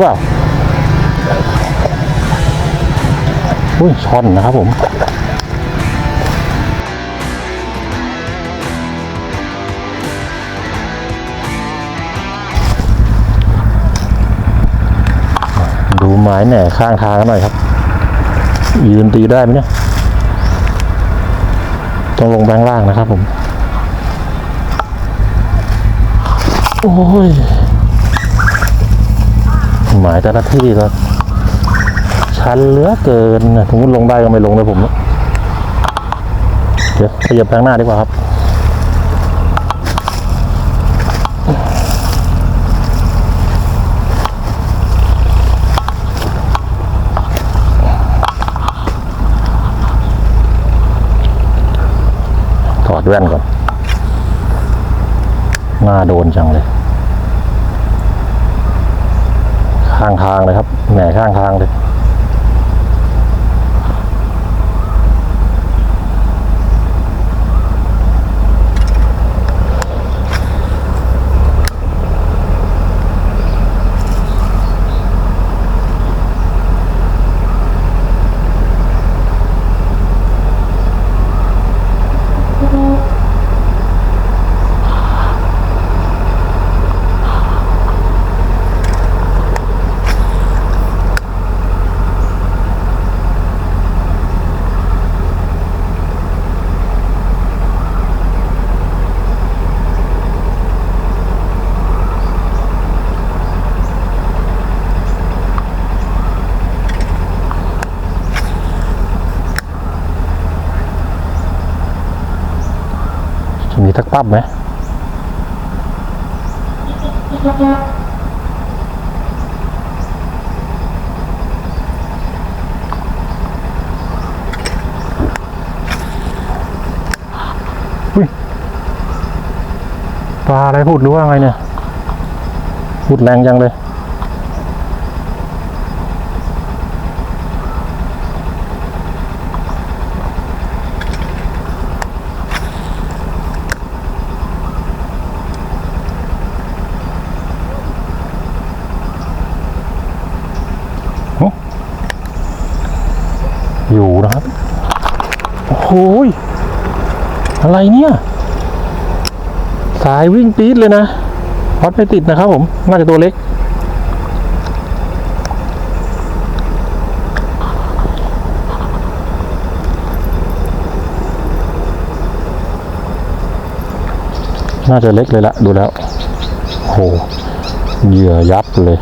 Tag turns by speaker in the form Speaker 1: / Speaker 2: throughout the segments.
Speaker 1: รือเปล่าอุ้ยช่อนนะครับผมดูไม้แหน่ข้างทางกันหน่อยครับ ยืนตีได้ไหมเนี่ย ต้องลงแบงล่างนะครับผม โอ้ย หมายแต่ละที่ก็ชันเหลือเกินนะถึงลงได้ก็ไม่ลงเลยผม เดี๋ยวขยับแบงหน้าดีกว่าครับถอดแว่นก่อนหน้าโดนจังเลย ข้างทางเลยครับแหน่ข้างทางเลย จะมีทักปั๊บไหมปลาอะไรพูดรู้ว่าไงเนี่ย พูดแรงจังเลยนะครับ โอ้โหยอะไรเนี่ย สายวิ่งปี๊ดเลยนะวัดไม่ติดนะครับผม น่าจะตัวเล็ก น่าจะเล็กเลยละดูแล้วโอ้โหเหยื่อยับเลย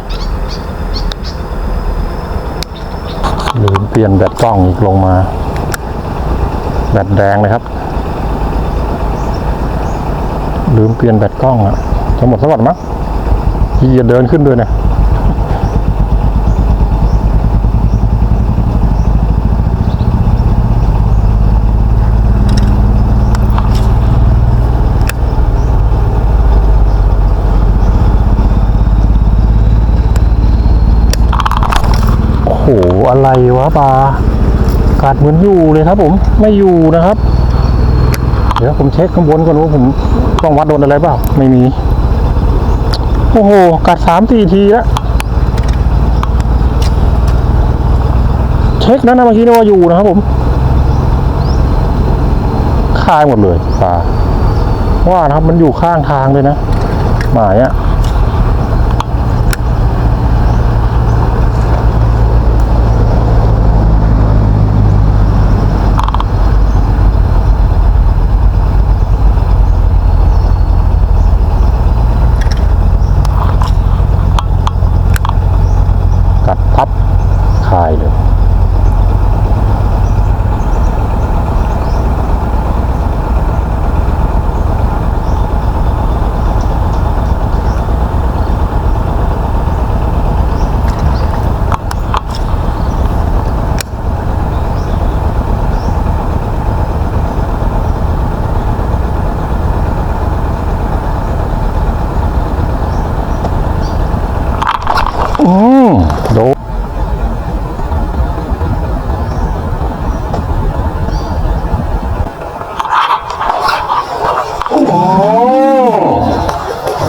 Speaker 1: ลืมเปลี่ยนแบตกล้องอีกลงมา แบตแดงเลยครับ ลืมเปลี่ยนแบตกล้องอะจะหมดสักวันมั้งที่จะเดินขึ้นด้วยเนี่ยโอ้โหอะไรวะปลา กัดเหมือนอยู่เลยครับ ผมไม่อยู่นะครับ เดี๋ยวผมเช็คข้างบนก่อนว่าผมต้องวัดโดนอะไรเปล่าไม่มี โอ้โห กัดสามสี่ทีแล้วเช็คแล้วนะเมื่อกี้นี่ว่าอยู่นะครับผมคายหมดเลยปลาว่านะครับมันอยู่ข้างทางเลยนะหมายอะกัดพับคายเลย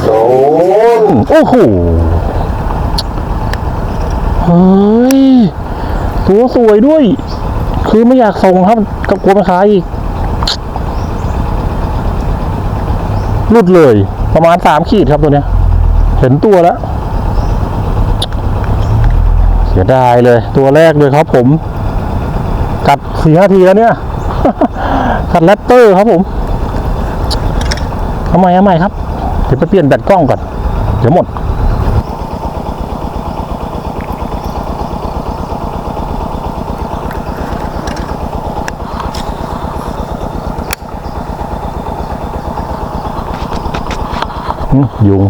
Speaker 1: โโอ้โหเฮ้ยตัวสวยด้วย คือไม่อยากส่งครับกับกลัวมันขายอีกรุดเลย ประมาณสามขีดครับตัวเนี้ย เห็นตัวแล้ว เสียดายเลย ตัวแรกเลยครับผม กัดสี่ห้าทีแล้วเนี่ย กัดแรปเตอร์ครับผมเอาใหม่เอาใหม่ครับ เดี๋ยวไปเปลี่ยนแบตกล้องก่อน เดี๋ยวหมดอืมยุง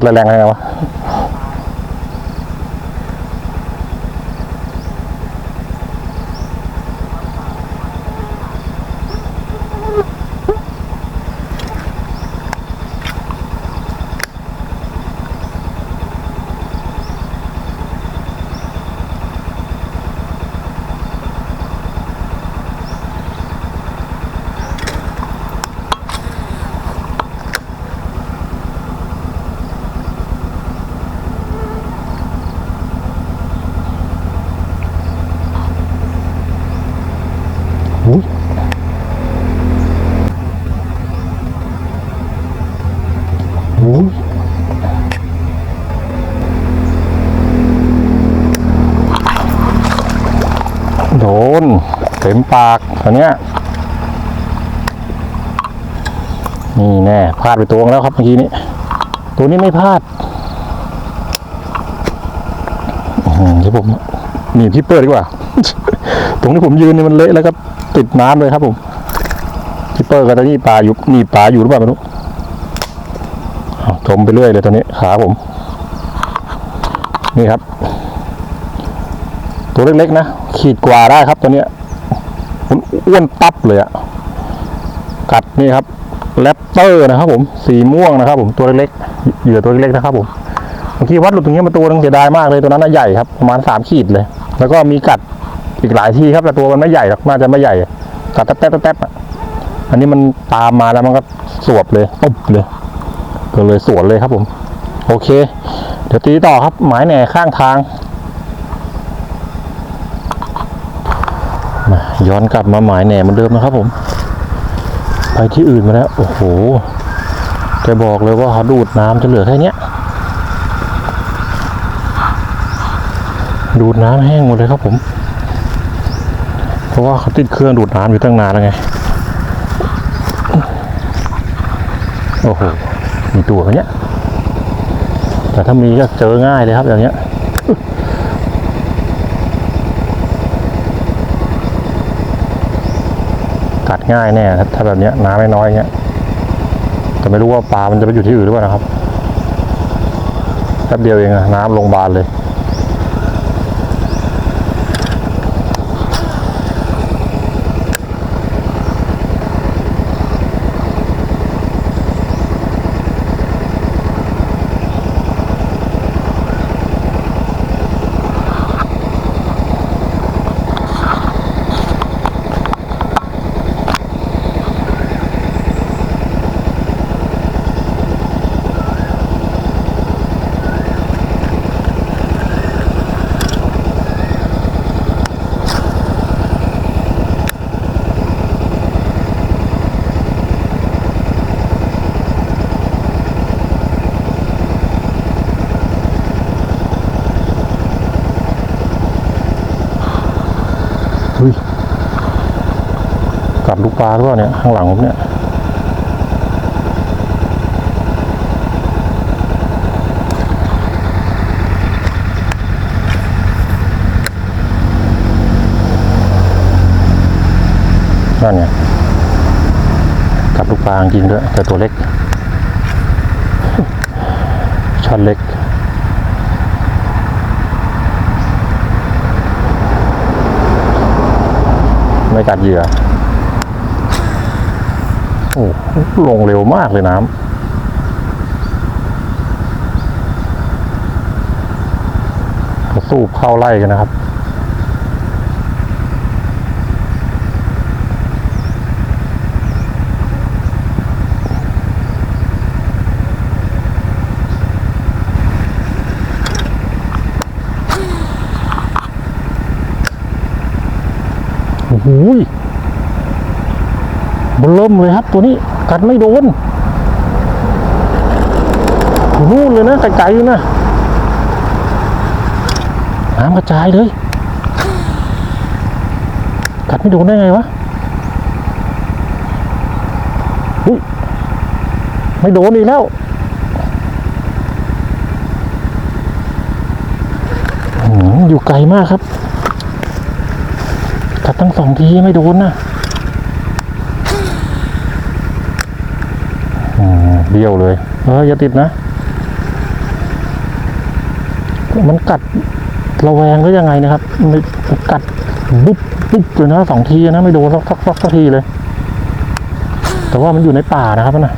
Speaker 1: ดแรงๆอะไรวะ โดนเต็มปากตัวเนี้ยนี่แน่พลาดไปตัวนึงแล้วครับเมื่อกี้นี้ ตัวนี้ไม่พลาดอื้อหือเดี๋ยวผมหนีบที่เปิดดีกว่า ตรงที่ผมยืนนี่มันเละแล้วก็ติดน้ำเลยครับผมทิปเปอร์กับตอนนี้ปลาอยู่นี่ปลาอยู่หรือเปล่าไม่รู้อ้าวจมไปเรื่อยเลยตอนนี้ขาผม นี่ครับ ตัวเล็กๆนะขีดกว่าได้ครับตัวเนี้ยมันอ้วนตับเลยอะกัดนี่ครับแรปเตอร์นะครับผม สีม่วงนะครับ ผมตัวเล็กๆเหยื่อตัวเล็กๆนะครับผมเมื่อกี้วัดหลุดตรงนี้มาตัวนึงเสียดายมากเลยตัวนั้นนะใหญ่ครับประมาณสามขีดเลย แล้วก็มีกัด อีกหลายที่ครับแต่ตัวมันไม่ใหญ่หรอกน่าจะไม่ใหญ่กัดแต๊บแต๊บแต๊บอันนี้มันตามมาแล้วมันก็สวบเลยตุ๊บเลยก็เลยสวนเลยครับผม โอเค เดี๋ยวตีต่อครับ หมายแหน่ข้างทางมาย้อนกลับมาหมายแหน่เหมือนเดิมนะครับผม ไปที่อื่นมาแล้ว โอ้โหจะบอกเลยว่าเขาดูดน้ำจะเหลือแค่เนี้ยดูดน้ำแห้งหมดเลยครับผม เพราะว่าเขาติดเครื่องดูดน้ำอยู่ตั้งนานแล้วไง โอ้โห มีตัวกันเนี้ย แต่ถ้ามีก็เจอง่ายเลยครับอย่างเนี้ยกัดง่ายแน่ถ้าแบบเนี้ยน้ำไม่น้อยเงี้ยแต่ไม่รู้ว่าปลามันจะไปอยู่ที่อื่นหรือเปล่านะครับแป๊บเดียวเองอะน้ำลงบานเลย ปลาหรือเปล่าเนี่ยข้างหลังผมเนี่ยนั่นไงกัดลูกปลาจริงด้วย แต่ตัวเล็กช้อนเล็กไม่กัดเหยื่อ ลงเร็วมากเลยน้ำสู้เข้าไล่กันนะครับ เบลเริ่มเลยครับ ตัวนี้กัดไม่โดนนู่นเลยนะไกลๆเลยนะน้ำกระจายเลย กัดไม่โดนได้ไงวะอุ้ยไม่โดนอีกแล้วอื้อหืออยู่ไกลมากครับ กัดตั้งสองทีไม่โดนนะอืม เบี้ยวเลย เอออย่าติดนะ มันกัดระแวงหรือยังไงนะครับไม่กัดบุ๊บบุ๊บเลยนะสองทีนะไม่โดนสักสักสักสักทีเลย แต่ว่ามันอยู่ในป่านะครับนะ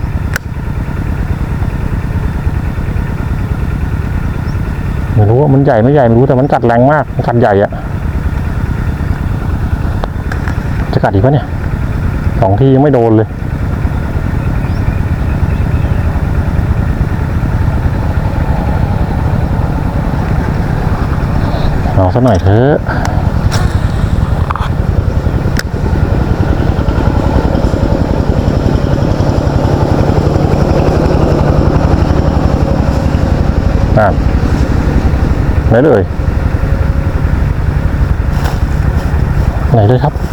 Speaker 1: ไม่รู้ว่ามันใหญ่ไม่ใหญ่ไม่รู้แต่มันกัดแรงมากมันกัดใหญ่อะจะกัดอีกปะเนี่ยสองทียังไม่โดนเลย ลองสักหน่อยเถอะนั่นไหนเลยไหนเลยครับ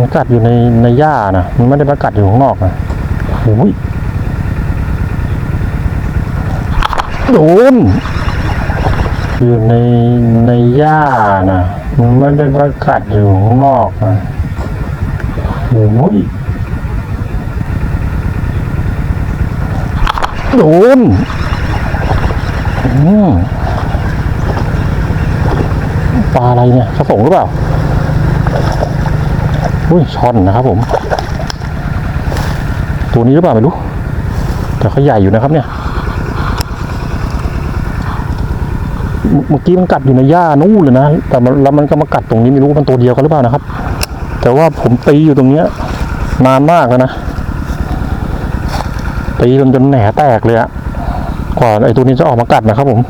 Speaker 1: มันกัดอยู่ในในหญ้านะมันไม่ได้มากัดอยู่ข้างนอกนะโอ้ยโดนอยู่ในในหญ้านะมันไม่ได้มากัดอยู่ข้างนอกนะโอ้ยโดนอืมปลาอะไรเนี่ยกระสงหรือเปล่า อุ้ยช่อนนะครับผม ตัวนี้หรือเปล่าไม่รู้ แต่เขาใหญ่อยู่นะครับเนี่ย เมื่อกี้มันกัดอยู่ในหญ้านู่นเลยนะ แต่แล้วมันก็มากัดตรงนี้ไม่รู้มันตัวเดียวกันหรือเปล่านะครับ แต่ว่าผมตีอยู่ตรงเนี้ยนานมากแล้วนะตีจนจนแหนแตกเลยอะกว่าไอ้ตัวนี้จะออกมากัดนะครับผม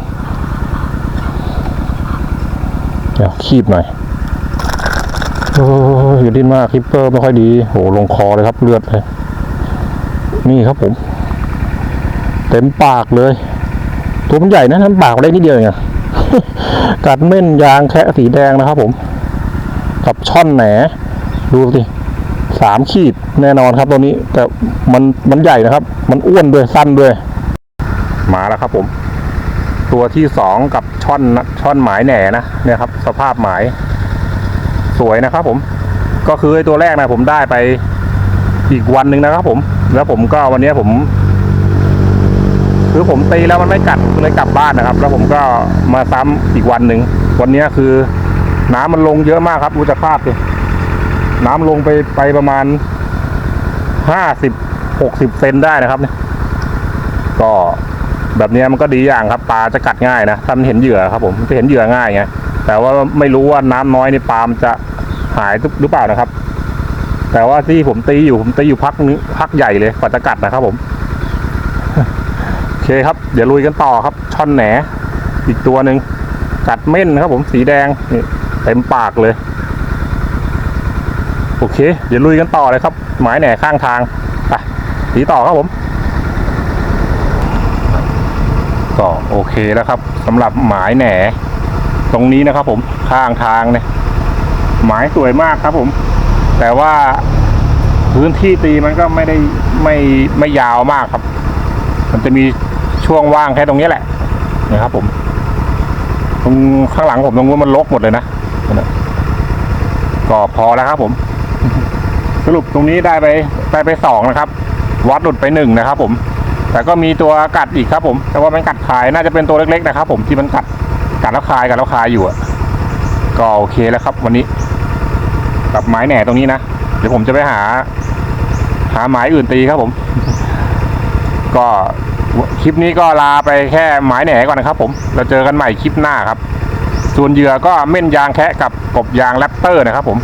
Speaker 1: เดี๋ยวคีบหน่อย อ้ยอย่ดิ้นมากคลิปเปอร์ไม่ค่อยดีโหลงคอเลยครับเลือดเลยนี่ครับผม เต็มปากเลย ตัวมันใหญ่นะทั้งปากได้นิดเดียวเองกัดเม่นยางแคะสีแดงนะครับผม กับช่อนแหนดูสิสามขีดแน่นอนครับตัวนี้ แต่มันมันใหญ่นะครับ มันอ้วนด้วยสั้นด้วย มาแล้วครับผม ตัวที่สองกับช่อนช่อนหมายแหน่นะเนี่ยครับ สภาพหมาย สวยนะครับผมก็คือไอ้ตัวแรกนะผมได้ไปอีกวันหนึ่งนะครับผม แล้วผมก็วันนี้ผม คือผมตีแล้วมันไม่กัดเลยกลับบ้านนะครับ แล้วผมก็มาซ้ำอีกวันหนึ่งวันนี้คือ น้ำมันลงเยอะมากครับดูจากภาพสิน้ำลงไปไปประมาณห้าสิบหกสิบเซนได้นะครับเนี่ยก็แบบนี้มันก็ดีอย่างครับปลาจะกัดง่ายนะถ้ามันเห็นเหยื่อครับ ผมจะเห็นเหยื่อง่ายไงแต่ว่าไม่รู้ว่าน้ำน้อยในปลามนจะ หายหรือเปล่านะครับ แต่ว่าที่ผมตีอยู่ผมตีอยู่พักนึงพักใหญ่เลยกว่าจะกัดนะครับ ผมโอเคครับ เดี๋ยวลุยกันต่อครับ ช่อนแหนอีกตัวหนึ่งกัดเม่นครับ ผมสีแดงนี่เต็มปากเลย โอเค เดี๋ยวลุยกันต่อเลยครับ หมายแหน่ข้างทางไปตีต่อครับผมก็โอเคแล้วครับสำหรับหมายแหนตรงนี้นะครับ ผมข้างทางเนี่ย หมายสวยมากครับผม แต่ว่าพื้นที่ตีมันก็ไม่ได้ไม่ไม่ยาวมากครับ มันจะมีช่วงว่างแค่ตรงนี้แหละนะครับผมตรงข้างหลังผมตรงนู้นมันลกหมดเลยนะก็พอแล้วครับ ผม สรุปตรงนี้ได้ไปได้ไปสองนะครับ วัดหลุดไปหนึ่งนะครับ ผม แต่ก็มีตัวกัดอีกครับ ผม แต่ว่ามันกัดขายน่าจะเป็นตัวเล็กๆนะครับ ผมที่มันกัดกัดแล้วคายกัดแล้วคายอยู่อะ ก็โอเคแล้วครับ วันนี้กับไม้แหน่ตรงนี้นะ เดี๋ยวผมจะไปหา หาไม้อื่นตีครับผม ก็คลิปนี้ก็ลาไปแค่ไม้แหน่ก่อนนะครับ ผม เราเจอกันใหม่คลิปหน้าครับ ส่วนเหยื่อก็เม่นยางแคะกับกบยางแรปเตอร์นะครับ ผม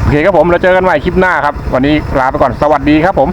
Speaker 1: โอเคครับผม เราเจอกันใหม่คลิปหน้าครับ วันนี้ลาไปก่อน สวัสดีครับผม